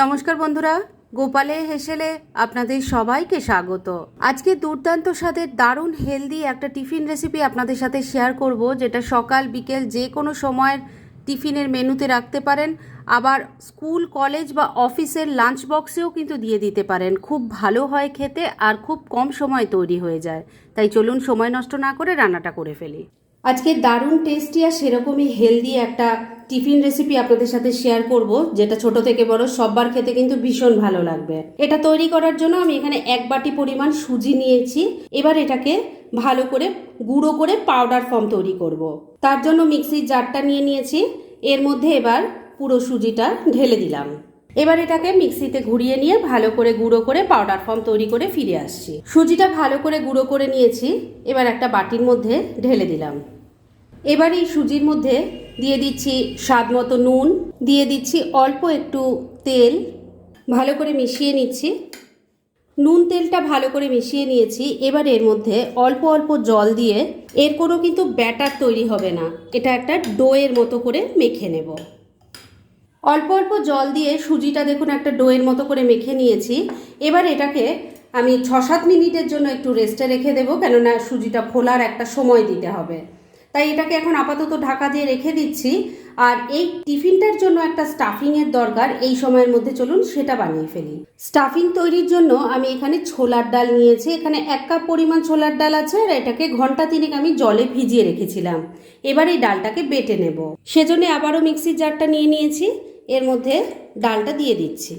নমস্কার বন্ধুরা, গোপালে হেসেলে আপনাদের সবাইকে স্বাগত। আজকে দুর্দান্ত স্বাদের দারুণ হেলদি একটা টিফিন রেসিপি আপনাদের সাথে শেয়ার করব, যেটা সকাল, বিকেল যে কোনো সময়ের টিফিনের মেনুতে রাখতে পারেন। আবার স্কুল, কলেজ বা অফিসের লাঞ্চ বক্সেও কিন্তু দিয়ে দিতে পারেন। খুব ভালো হয় খেতে আর খুব কম সময় তৈরি হয়ে যায়। তাই চলুন সময় নষ্ট না করে রান্নাটা করে ফেলি। আজকে দারুণ টেস্টি আর সেরকমই হেলদি একটা টিফিন রেসিপি আপনাদের সাথে শেয়ার করব, যেটা ছোট থেকে বড়, সববার খেতে কিন্তু ভীষণ ভালো লাগবে। এটা তৈরি করার জন্য আমি এখানে এক বাটি পরিমাণ সুজি নিয়েছি। এবার এটাকে ভালো করে গুঁড়ো করে পাউডার ফর্ম তৈরি করব। তার জন্য মিক্সির জারটা নিয়ে নিয়েছি। এর মধ্যে এবার পুরো সুজিটা ঢেলে দিলাম। এবার এটাকে মিক্সিতে ঘুরিয়ে নিয়ে ভালো করে গুঁড়ো করে পাউডার ফর্ম তৈরি করে ফিরে আসছি। সুজিটা ভালো করে গুঁড়ো করে নিয়েছি। এবার একটা বাটির মধ্যে ঢেলে দিলাম। এবার এই সুজির মধ্যে দিয়ে দিচ্ছি স্বাদ মতো নুন, দিয়ে দিচ্ছি অল্প একটু তেল। ভালো করে মিশিয়ে নিচ্ছি। নুন তেলটা ভালো করে মিশিয়ে নিয়েছি। এবার এর মধ্যে অল্প অল্প জল দিয়ে এর কোনো কিন্তু ব্যাটার তৈরি হবে না। এটা একটা ডোয়ের মতো করে মেখে নেব। অল্প অল্প জল দিয়ে সুজিটা দেখুন একটা ডোয়ের মতো করে মেখে নিয়েছি। এবার এটাকে আমি ছ সাত মিনিটের জন্য একটু রেস্টে রেখে দেবো, কেননা সুজিটা ফোলার একটা সময় দিতে হবে। তাই এটাকে এখন আপাতত ঢাকা দিয়ে রেখে দিচ্ছি। আর এই টিফিনটার জন্য একটা স্টাফিংয়ের দরকার, এই সময়ের মধ্যে চলুন সেটা বানিয়ে ফেলি। স্টাফিং তৈরির জন্য আমি এখানে ছোলার ডাল নিয়েছি, এখানে এক কাপ পরিমাণ ছোলার ডাল আছে আর এটাকে ঘণ্টা তিনেক আমি জলে ভিজিয়ে রেখেছিলাম। এবার এই ডালটাকে বেটে নেব। সেজন্য আবারও মিক্সির জারটা নিয়ে নিয়েছি, এর মধ্যে ডালটা দিয়ে দিচ্ছি।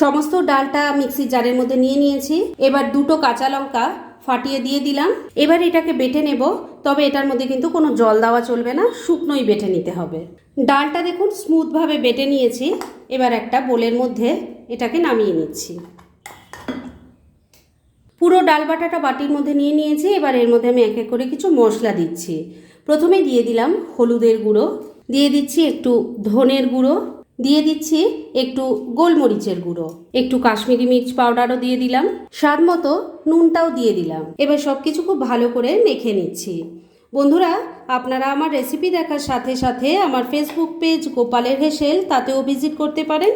সমস্ত ডালটা মিক্সির জারের মধ্যে নিয়ে নিয়েছি। এবার দুটো কাঁচা লঙ্কা ফাটিয়ে দিয়ে দিলাম। এবার এটাকে বেটে নেব, তবে এটার মধ্যে কিন্তু কোনো জল দেওয়া চলবে না, শুকনোই বেটে নিতে হবে। ডালটা দেখুন স্মুথভাবে বেটে নিয়েছি, এবার একটা বোলের মধ্যে এটাকে নামিয়ে নিচ্ছি। পুরো ডাল বাটাটা বাটির মধ্যে নিয়ে নিয়েছি, এবার এর মধ্যে আমি এক এক করে কিছু মশলা দিচ্ছি। প্রথমে দিয়ে দিলাম হলুদের গুঁড়ো, দিয়ে দিচ্ছি একটু ধনের গুঁড়ো দিয়ে দিচ্ছি একটু গোলমরিচের গুঁড়ো। একটু কাশ্মীরি মির্চ পাউডারও দিয়ে দিলাম। স্বাদ মতো নুনটাও দিয়ে দিলাম। এবার সব কিছু খুব ভালো করে মেখে নিচ্ছি। বন্ধুরা, আপনারা আমার রেসিপি দেখার সাথে সাথে আমার ফেসবুক পেজ গোপালের হেসেল তাতেও ভিজিট করতে পারেন।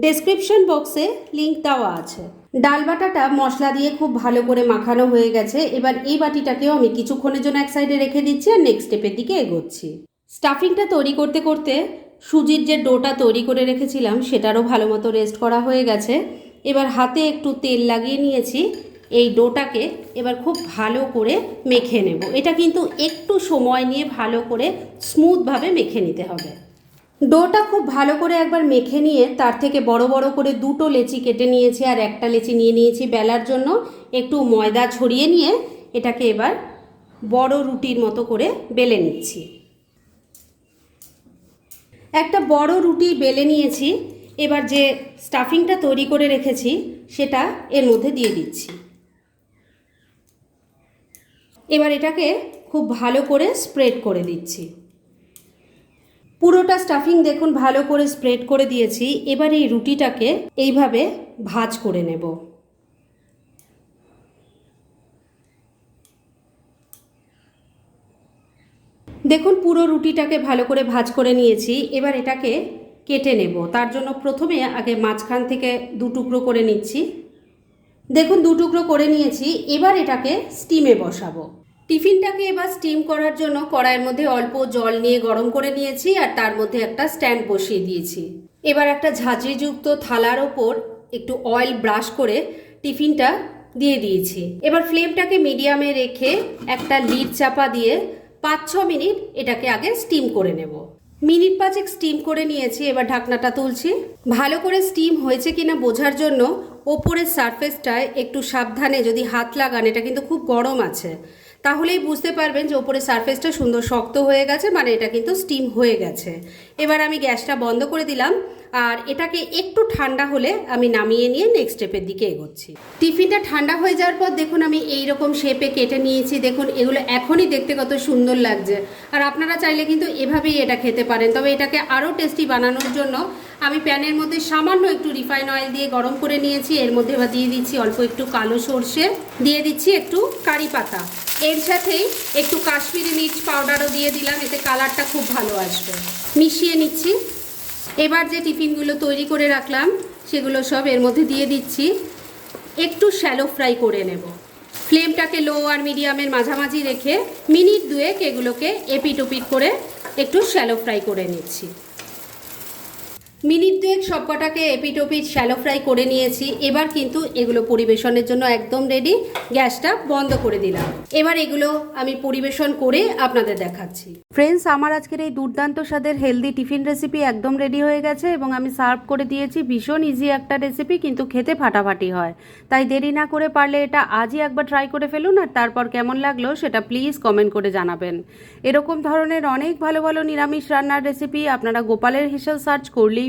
ডেসক্রিপশন বক্সে লিঙ্ক দেওয়া আছে। ডাল বাটাটা মশলা দিয়ে খুব ভালো করে মাখানো হয়ে গেছে। এবার এই বাটিটাকেও আমি কিছুক্ষণের জন্য এক সাইডে রেখে দিচ্ছি আর নেক্সট স্টেপের দিকে এগোচ্ছি। স্টাফিংটা তৈরি করতে করতে সুজির যে ডোটা তৈরি করে রেখেছিলাম, সেটারও ভালো মতো রেস্ট করা হয়ে গেছে। এবার হাতে একটু তেল লাগিয়ে নিয়েছি। এই ডোটাকে এবার খুব ভালো করে মেখে নেব। এটা কিন্তু একটু সময় নিয়ে ভালো করে স্মুথভাবে মেখে নিতে হবে। ডোটা খুব ভালো করে একবার মেখে নিয়ে তার থেকে বড় বড় করে দুটো লেচি কেটে নিয়েছি আর একটা লেচি নিয়ে নিয়েছি বেলার জন্য। একটু ময়দা ছড়িয়ে নিয়ে এটাকে এবার বড় রুটির মতো করে বেলে নিচ্ছি। একটা বড় রুটি বেলে নিয়েছি, এবার যে স্টাফিংটা তৈরি করে রেখেছি, সেটা এর মধ্যে দিয়ে দিচ্ছি। এবার এটাকে খুব ভালো করে স্প্রেড করে দিচ্ছি। পুরোটা স্টাফিং দেখুন, ভালো করে স্প্রেড করে দিয়েছি। এবার এই রুটিটাকে এইভাবে ভাজ করে নেব। দেখুন, পুরো রুটিটাকে ভালো করে ভাজ করে নিয়েছি। এবার এটাকে কেটে নেব। তার জন্য প্রথমে আগে মাঝখান থেকে দু টুকরো করে নিচ্ছি। দেখুন, দু টুকরো করে নিয়েছি। এবার এটাকে স্টিমে বসাবো। টিফিনটাকে এবার স্টিম করার জন্য কড়াইয়ের মধ্যে অল্প জল নিয়ে গরম করে নিয়েছি আর তার মধ্যে একটা স্ট্যান্ড বসিয়ে দিয়েছি। এবার একটা ঝাঁঝরিযুক্ত থালার ওপর একটু অয়েল ব্রাশ করে টিফিনটা দিয়ে দিয়েছি। এবার ফ্লেমটাকে মিডিয়ামে রেখে একটা লিড চাপা দিয়ে পাঁচ ছ মিনিট এটাকে আগে স্টিম করে নেব। মিনিট পাঁচেক স্টিম করে নিয়েছি, এবার ঢাকনাটা তুলছি। ভালো করে স্টিম হয়েছে কিনা বোঝার জন্য ওপরের সারফেসটায় একটু সাবধানে যদি হাত লাগান, এটা কিন্তু খুব গরম আছে। তাহলেই বুঝতে পারবেন যে ওপরের সারফেসটা সুন্দর শক্ত হয়ে গেছে মানে এটা কিন্তু স্টিম হয়ে গেছে। এবার আমি গ্যাসটা বন্ধ করে দিলাম, আর এটাকে একটু ঠান্ডা হলে আমি নামিয়ে নিয়ে নেক্সট স্টেপের দিকে এগোচ্ছি। টিফিনটা ঠান্ডা হয়ে যাওয়ার পর দেখুন আমি এই রকম শেপে কেটে নিয়েছি, দেখুন এগুলো এখনই দেখতে কত সুন্দর লাগছে। আর আপনারা চাইলে কিন্তু এভাবেই এটা খেতে পারেন, তবে এটাকে আরও টেস্টি বানানোর জন্য আমি প্যানের মধ্যে সামান্য একটু রিফাইন অয়েল দিয়ে গরম করে নিয়েছি, এর মধ্যে এবার দিয়ে দিচ্ছি অল্প একটু কালো সর্ষে, দিয়ে দিচ্ছি একটু কারি পাতা। এর সাথেই একটু কাশ্মীরি মির্চ পাউডারও দিয়ে দিলাম, এতে কালারটা খুব ভালো আসবে। মিশিয়ে নিচ্ছি। এবার যে টিফিনগুলো তৈরি করে রাখলাম, সেগুলো সব এর মধ্যে দিয়ে দিচ্ছি। একটু শ্যালো ফ্রাই করে নেব। ফ্লেমটাকে লো আর মিডিয়ামের মাঝামাঝি রেখে মিনিট দুয়েক এগুলোকে এপিট ওপিট করে একটু শ্যালো ফ্রাই করে নিচ্ছি। মিনিট দুয়েক সবকটাকে এপিট ওপিট শ্যালো ফ্রাই করে নিয়েছি। এবার কিন্তু এগুলো পরিবেশনের জন্য একদম রেডি গ্যাসটা বন্ধ করে দিলাম। এবার এগুলো আমি পরিবেশন করে আপনাদের দেখাচ্ছি। ফ্রেন্ডস আমার আজকের এই দুর্দান্ত স্বাদের হেলদি টিফিন রেসিপি একদম রেডি হয়ে গেছে এবং আমি সার্ভ করে দিয়েছি। ভীষণ ইজি একটা রেসিপি কিন্তু খেতে ফাটাফাটি হয়। তাই দেরি না করে পারলে এটা আজই একবার ট্রাই করে ফেলুন আর তারপর কেমন লাগল সেটা প্লিজ কমেন্ট করে জানাবেন। এরকম ধরনের অনেক ভালো ভালো নিরামিষ রান্নার রেসিপি আপনারা গোপালের হেসেল সার্চ করলেই